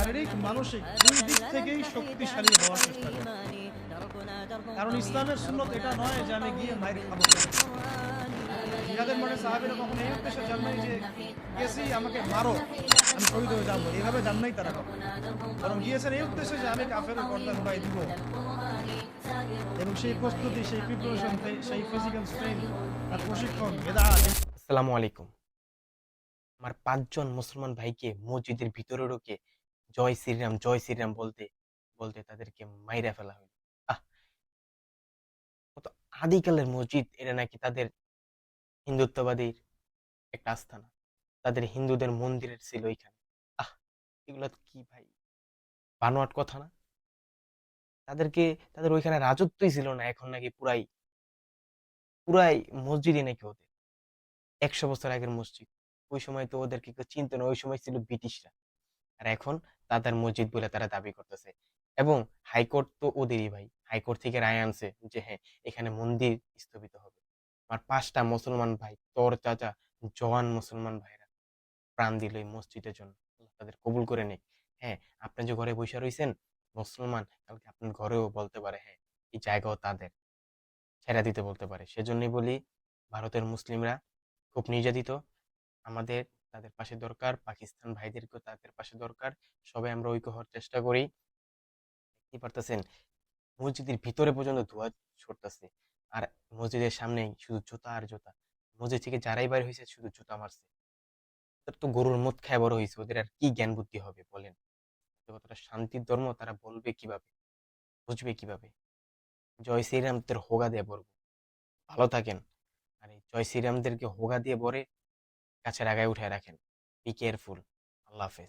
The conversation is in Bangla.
শারীরিক মানসিক দুই দিক থেকেই শক্তিশালী হওয়ার চেষ্টা করে কারণ ইসলামের সুন্নত এটা নয় যে আমি গিয়ে মায়ের খাব জিহাদের মানে সাহাবিরা কখনো এই উদ্দেশ্যে যান নাই যে গেছি আমাকে মারো আমি শহীদ হয়ে যাব। এইভাবে যান নাই তারা কখনো। বরং গিয়েছেন এই উদ্দেশ্যে যে আমি কাফের পর্দা ঘুরাই দিব। এবং সেই প্রস্তুতি সেই প্রিপারেশন সেই ফিজিক্যাল স্ট্রেংথ আর প্রশিক্ষণ মেধা আসসালামু আলাইকুম। আমার পাঁচজন মুসলমান ভাইকে মসজিদের ভিতরে ঢুকে জয় শ্রীরাম জয় শ্রীরাম বলতে বলতে তাদেরকে মাইরা ফেলা আহ! কত আদিকালের মসজিদ এটা নাকি তাদের হিন্দুত্ববাদীর একটা আস্থানা। তাদের হিন্দুদের মন্দিরের ছিল এখানে আহ! এগুলো কি ভাই? বানোয়াট কথা না? তাদেরকে, তাদের ওইখানে রাজত্বই ছিল না, এখন নাকি পুরাই পুরাই মসজিদই নাকি ওদের। একশো বছর আগের মসজিদ। ওই সময় তো ওদেরকে চিনতো না, ওই সময় ছিল ব্রিটিশরা। আর এখন তাদের মসজিদ বলে তারা দাবি করতেছে। এবং হাইকোর্ট তো ওদেরই ভাই। হাইকোর্ট থেকে রায় আনছে যে হ্যাঁ এখানে মন্দির স্থাপিত হবে। আমার পাঁচটা মুসলমান ভাই, তোর চাচা, জওয়ান মুসলমান ভাইরা প্রাণ দিল এই মসজিদের জন্য। তাদের কবুল করে নেই হ্যাঁ আপনি যে ঘরে বসে রয়েছেন মুসলমান কালকে আপনার ঘরেও বলতে পারে হ্যাঁ এই জায়গাও তাদের। ছেড়ে দিতে বলতে পারে। সেজন্যই বলি, ভারতের মুসলিমরা খুব নির্যাতিত। আমাদের তাদের পাশে দরকার, পাকিস্তান ভাইদেরকেও তাদের পাশে দরকার। সবাই আমরা ঐক্য হওয়ার চেষ্টা করি। কি পারতেছেন, মসজিদের ভিতরে পর্যন্ত ধোয়া ছড়তেছে আর মসজিদের সামনে শুধু জুতা আর জুতা। মসজিদ থেকে যারাই বাইরে হয়েছে শুধু জুতা মারছে। ওদের তো গরুর মদ খায় বড় হয়েছে ওদের আর কি জ্ঞান বুদ্ধি হবে বলেন? কতটা শান্তির ধর্ম, তারা বলবে কীভাবে? বুঝবে কীভাবে? জয় শ্রীরাম তোর হোগা দিয়ে বলব। ভালো থাকেন। আর এই জয় শ্রীরামদেরকে হোগা দিয়ে বরে গাছের আগায় উঠে রাখেন। বি কেয়ারফুল আল্লাহ হাফেজ।